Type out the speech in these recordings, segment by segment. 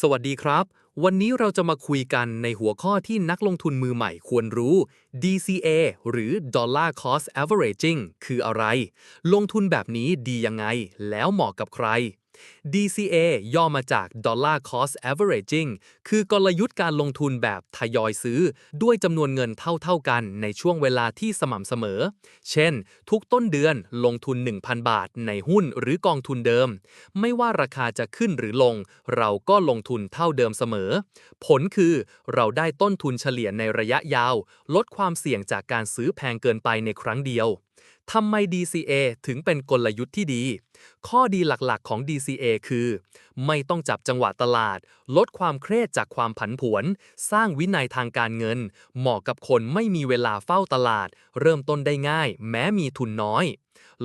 สวัสดีครับ วันนี้เราจะมาคุยกันในหัวข้อที่นักลงทุนมือใหม่ควรรู้ DCA หรือ Dollar Cost Averaging คืออะไร ลงทุนแบบนี้ดียังไง แล้วเหมาะกับใคร DCA ย่อมาจาก Dollar Cost Averaging คือกลยุทธ์การลงทุนแบบทยอยซื้อ ด้วยจำนวนเงินเท่าๆกันในช่วงเวลาที่สม่ำเสมอ เช่น ทุกต้นเดือนลงทุน 1,000 บาทในหุ้นหรือกองทุนเดิม ไม่ว่าราคาจะขึ้นหรือลง เราก็ลงทุนเท่าเดิมเสมอ ผลคือเราได้ต้นทุนเฉลี่ยในระยะยาว ลดความเสี่ยงจากการซื้อแพงเกินไปในครั้งเดียว ทำไม DCA ถึงเป็นกลยุทธ์ที่ดี ข้อดีหลักๆของ DCA คือ ไม่ต้องจับจังหวะตลาด ลดความเครียดจากความผันผวน สร้างวินัยทางการเงิน เหมาะกับคนไม่มีเวลาเฝ้าตลาด เริ่มต้นได้ง่าย แม้มีทุนน้อย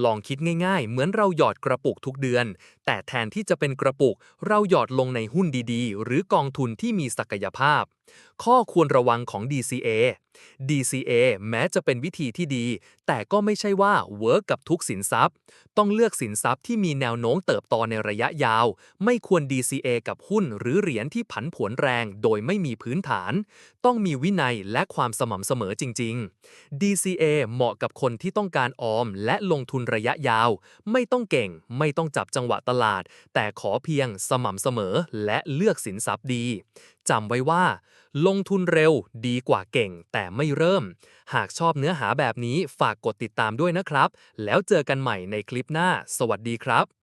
ลองคิดง่ายๆ เหมือนเราหยอดกระปุกทุกเดือน แต่แทนที่จะเป็นกระปุก เราหยอดลงในหุ้นดีๆ หรือกองทุนที่มีศักยภาพ ข้อควรระวังของ DCA DCA แม้จะเป็นวิธีที่ดี แต่ก็ไม่ใช่ว่าเวิร์กกับทุกสินทรัพย์ ต้องเลือกสินทรัพย์ที่มีแนวโน้มเติบโตในระยะยาว ไม่ควร DCA กับหุ้นหรือเหรียญที่ผันผวนแรง โดยไม่มีพื้นฐาน ต้องมีวินัยและความสม่ำเสมอจริง ๆ DCA เหมาะกับคนที่ต้องการออมและลงทุนระยะยาว ไม่ต้องเก่ง ไม่ต้องจับจังหวะตลาด แต่ขอเพียงสม่ำเสมอและเลือกสินทรัพย์ดีจำไว้ว่า ลงทุนเร็วดีกว่าเก่ง แต่ไม่เริ่ม หากชอบเนื้อหาแบบนี้ฝากกดติดตามด้วยนะครับ แล้วเจอกันใหม่ในคลิปหน้า สวัสดีครับ